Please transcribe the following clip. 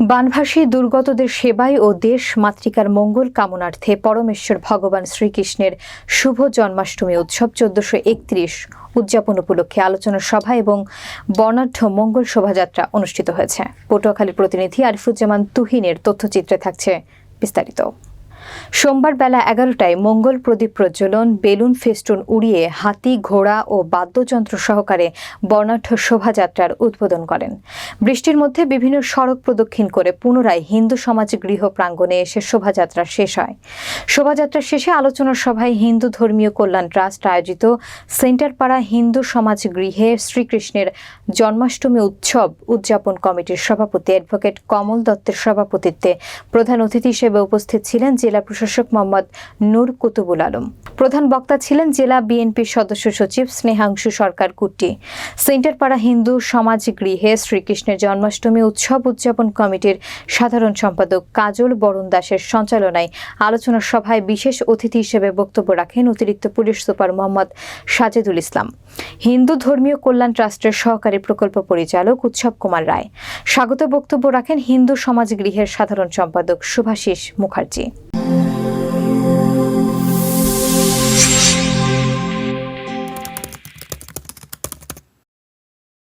বানভাসী দুর্গতদের সেবায় ও দেশ মাতৃকার মঙ্গল কামনার্থে পরমেশ্বর ভগবান শ্রীকৃষ্ণের শুভ জন্মাষ্টমী উৎসব চোদ্দশো একত্রিশ উদযাপন উপলক্ষে আলোচনা সভা এবং বর্ণাঢ্য মঙ্গল শোভাযাত্রা অনুষ্ঠিত হয়েছে। পটুয়াখালীর প্রতিনিধি আরিফুজ্জামান তুহিনের তথ্যচিত্রে থাকছে বিস্তারিত। সোমবার বেলা এগারোটায় মঙ্গল প্রদীপ প্রজ্বলন, বেলুন ফেস্টুন উড়িয়ে হাতি, ঘোড়া ও বাদ্যযন্ত্র সহকারে বর্ণাঢ্য শোভাযাত্রার উদ্বোধন করেন। বৃষ্টির মধ্যে বিভিন্ন সড়ক প্রদক্ষিণ করে পুনরায় হিন্দু সমাজ গৃহ প্রাঙ্গণে এসে শোভাযাত্রা শেষ হয়। শোভাযাত্রা শেষে আলোচনা সভায় হিন্দু ধর্মীয় কল্যাণ ট্রাস্ট আয়োজিত সেন্টারপাড়া হিন্দু সমাজ গৃহে শ্রীকৃষ্ণের জন্মাষ্টমী উৎসব উদযাপন কমিটির সভাপতি অ্যাডভোকেট কমল দত্তের সভাপতিত্বে প্রধান অতিথি হিসেবে উপস্থিত ছিলেন জেলা প্রশাসক মোহাম্মদ নূর কুতুবুল আলম। প্রধান বক্তা ছিলেন জেলা বিএনপির সদস্য সচিব স্নেহাংশু সরকার কুট্টি। সেন্টারপাড়া হিন্দু সমাজ গৃহে শ্রীকৃষ্ণের জন্মাষ্টমী উৎসব উদযাপন কমিটির সাধারণ সম্পাদক কাজল বরুণ দাসের সঞ্চালনায় আলোচনা সভায় বিশেষ অতিথি হিসেবে বক্তব্য রাখেন অতিরিক্ত পুলিশ সুপার মোহাম্মদ সাজেদুল ইসলাম। হিন্দু ধর্মীয় কল্যাণ ট্রাস্টের সহকারী প্রকল্প পরিচালক উৎসব কুমার রায়। স্বাগত বক্তব্য রাখেন হিন্দু সমাজ গৃহের সাধারণ সম্পাদক শুভাশিস মুখার্জি।